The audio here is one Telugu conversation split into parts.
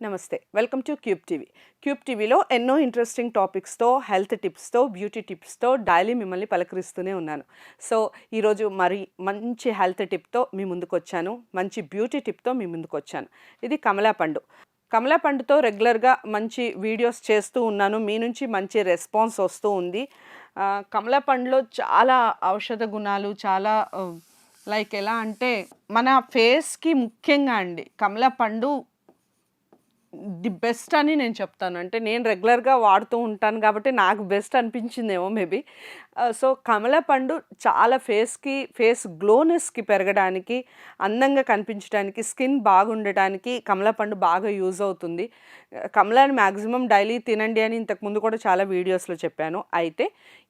నమస్తే. Welcome to cube TV. Cube టీవీలో ఎన్నో ఇంట్రెస్టింగ్ టాపిక్స్తో హెల్త్ టిప్స్తో బ్యూటీ టిప్స్తో డైలీ మిమ్మల్ని పలకరిస్తూనే ఉన్నాను. సో ఈరోజు మరి మంచి హెల్త్ టిప్తో మీ ముందుకు వచ్చాను మంచి బ్యూటీ టిప్తో మీ ముందుకు వచ్చాను ఇది కమలా పండు. కమలా పండుతో రెగ్యులర్గా మంచి వీడియోస్ చేస్తూ ఉన్నాను. మీ నుంచి మంచి రెస్పాన్స్ వస్తూ ఉంది. కమలా పండులో చాలా ఔషధ గుణాలు చాలా లైక్ ఎలా అంటే మన ఫేస్కి ముఖ్యంగా అండి కమలా పండు ది బెస్ట్ అని నేను చెప్తాను. అంటే నేను రెగ్యులర్గా వాడుతూ ఉంటాను కాబట్టి నాకు బెస్ట్ అనిపించిందేమో మేబీ. సో కమల పండు చాలా ఫేస్కి ఫేస్ గ్లోనెస్కి పెరగడానికి అందంగా కనిపించడానికి స్కిన్ బాగుండటానికి కమల పండు బాగా యూజ్ అవుతుంది. కమలాని మ్యాక్సిమం డైలీ తినండి అని ఇంతకుముందు కూడా చాలా వీడియోస్లో చెప్పాను. అయితే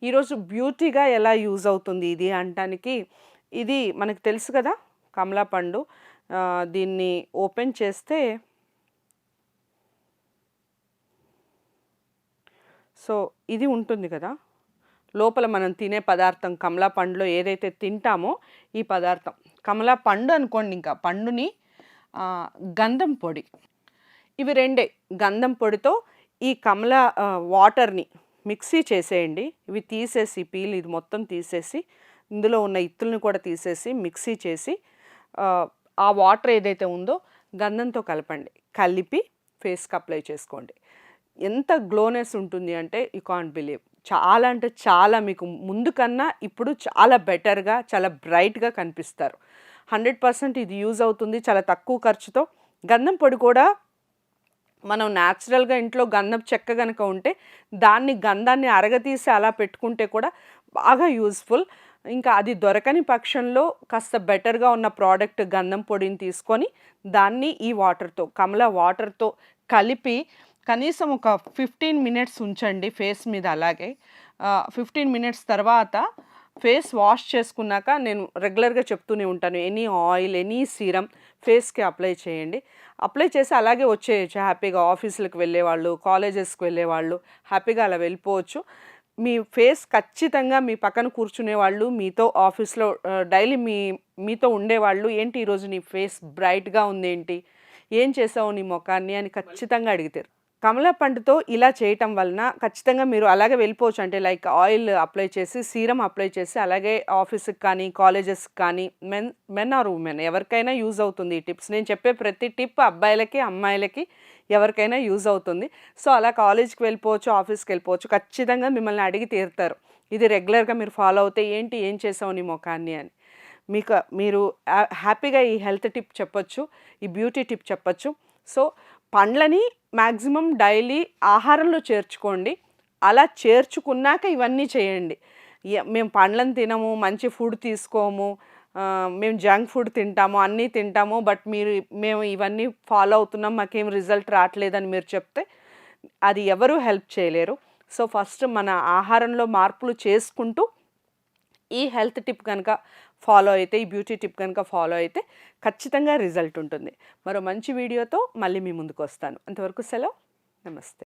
ఈరోజు బ్యూటీగా ఎలా యూజ్ అవుతుంది ఇది అనటానికి ఇది మనకు తెలుసు కదా కమలా పండు. దీన్ని ఓపెన్ చేస్తే సో ఇది ఉంటుంది కదా. లోపల మనం తినే పదార్థం కమలా పండులో ఏదైతే తింటామో ఈ పదార్థం. కమలా పండు అనుకోండి ఇంకా పండుని గంధం పొడి. ఇవి రెండే గంధం పొడితో ఈ కమల వాటర్ని మిక్సీ చేసేయండి. ఇవి తీసేసి పీల్ ఇది మొత్తం తీసేసి ఇందులో ఉన్న ఇత్తుల్ని కూడా తీసేసి మిక్సీ చేసి ఆ వాటర్ ఏదైతే ఉందో గంధంతో కలపండి. కలిపి ఫేస్కి అప్లై చేసుకోండి. ఎంత గ్లోనెస్ ఉంటుంది అంటే యూ కాంట్ బిలీవ్. చాలా అంటే చాలా మీకు ముందు కన్నా ఇప్పుడు చాలా బెటర్గా చాలా బ్రైట్గా కనిపిస్తారు. హండ్రెడ్ పర్సెంట్ ఇది యూజ్ అవుతుంది చాలా తక్కువ ఖర్చుతో. గంధం పొడి కూడా మనం న్యాచురల్గా ఇంట్లో గంధం చెక్క కనుక ఉంటే దాన్ని గంధాన్ని అరగతీసి అలా పెట్టుకుంటే కూడా బాగా యూస్ఫుల్ ఇంకా అది దొరకని పక్షంలో కాస్త బెటర్గా ఉన్న ప్రోడక్ట్ గంధం పొడిని తీసుకొని దాన్ని ఈ వాటర్తో కమల వాటర్తో కలిపి కనీసం ఒక ఫిఫ్టీన్ మినిట్స్ ఉంచండి ఫేస్ మీద అలాగే. ఫిఫ్టీన్ మినిట్స్ తర్వాత ఫేస్ వాష్ చేసుకున్నాక నేను రెగ్యులర్గా చెప్తూనే ఉంటాను ఎనీ ఆయిల్ ఎనీ సీరం ఫేస్కి అప్లై చేయండి. అప్లై చేసి అలాగే వచ్చేయచ్చు హ్యాపీగా ఆఫీసులకు వెళ్ళేవాళ్ళు కాలేజెస్కి వెళ్ళేవాళ్ళు హ్యాపీగా అలా వెళ్ళిపోవచ్చు. మీ ఫేస్ ఖచ్చితంగా మీ పక్కన కూర్చునే వాళ్ళు మీతో ఆఫీస్లో డైలీ మీ మీతో ఉండేవాళ్ళు ఏంటి ఈరోజు నీ ఫేస్ బ్రైట్గా ఉంది ఏంటి ఏం చేసావు నీ ముఖాన్ని? అని ఖచ్చితంగా అడిగితారు. కమలా పండుతో ఇలా చేయటం వలన ఖచ్చితంగా మీరు అలాగే వెళ్ళిపోవచ్చు. అంటే లైక్ ఆయిల్ అప్లై చేసి సీరం అప్లై చేసి అలాగే ఆఫీస్కి కానీ కాలేజెస్కి కానీ మెన్ మెన్ ఆర్ ఉమెన్ ఎవరికైనా యూజ్ అవుతుంది ఈ టిప్స్. నేను చెప్పే ప్రతి టిప్ అబ్బాయిలకి అమ్మాయిలకి ఎవరికైనా యూజ్ అవుతుంది. సో అలా కాలేజ్కి వెళ్ళిపోవచ్చు ఆఫీస్కి వెళ్ళిపోవచ్చు ఖచ్చితంగా మిమ్మల్ని అడిగి తీరుతారు. ఇది రెగ్యులర్గా మీరు ఫాలో అవుతే ఏంటి ఏం చేసావు నీ ముఖాన్ని అని. మీకు మీరు హ్యాపీగా ఈ హెల్త్ టిప్ చెప్పొచ్చు ఈ బ్యూటీ టిప్ చెప్పొచ్చు. సో పండ్లని మ్యాక్సిమం డైలీ ఆహారంలో చేర్చుకోండి. అలా చేర్చుకున్నాక ఇవన్నీ చేయండి. మేము పండ్లను తినము మంచి ఫుడ్ తీసుకోము మేము జంక్ ఫుడ్ తింటాము అన్నీ తింటాము బట్ మీరు మేము ఇవన్నీ ఫాలో అవుతున్నాం మాకేం రిజల్ట్ రావట్లేదని మీరు చెప్తే అది ఎవరు హెల్ప్ చేయలేరు. సో ఫస్ట్ మన ఆహారంలో మార్పులు చేసుకుంటూ ఈ హెల్త్ టిప్ కనుక ఫాలో అయితే ఈ బ్యూటీ టిప్ కనుక ఫాలో అయితే ఖచ్చితంగా రిజల్ట్ ఉంటుంది. మరో మంచి వీడియోతో మళ్ళీ మీ ముందుకు వస్తాను. అంతవరకు సెలవు. నమస్తే.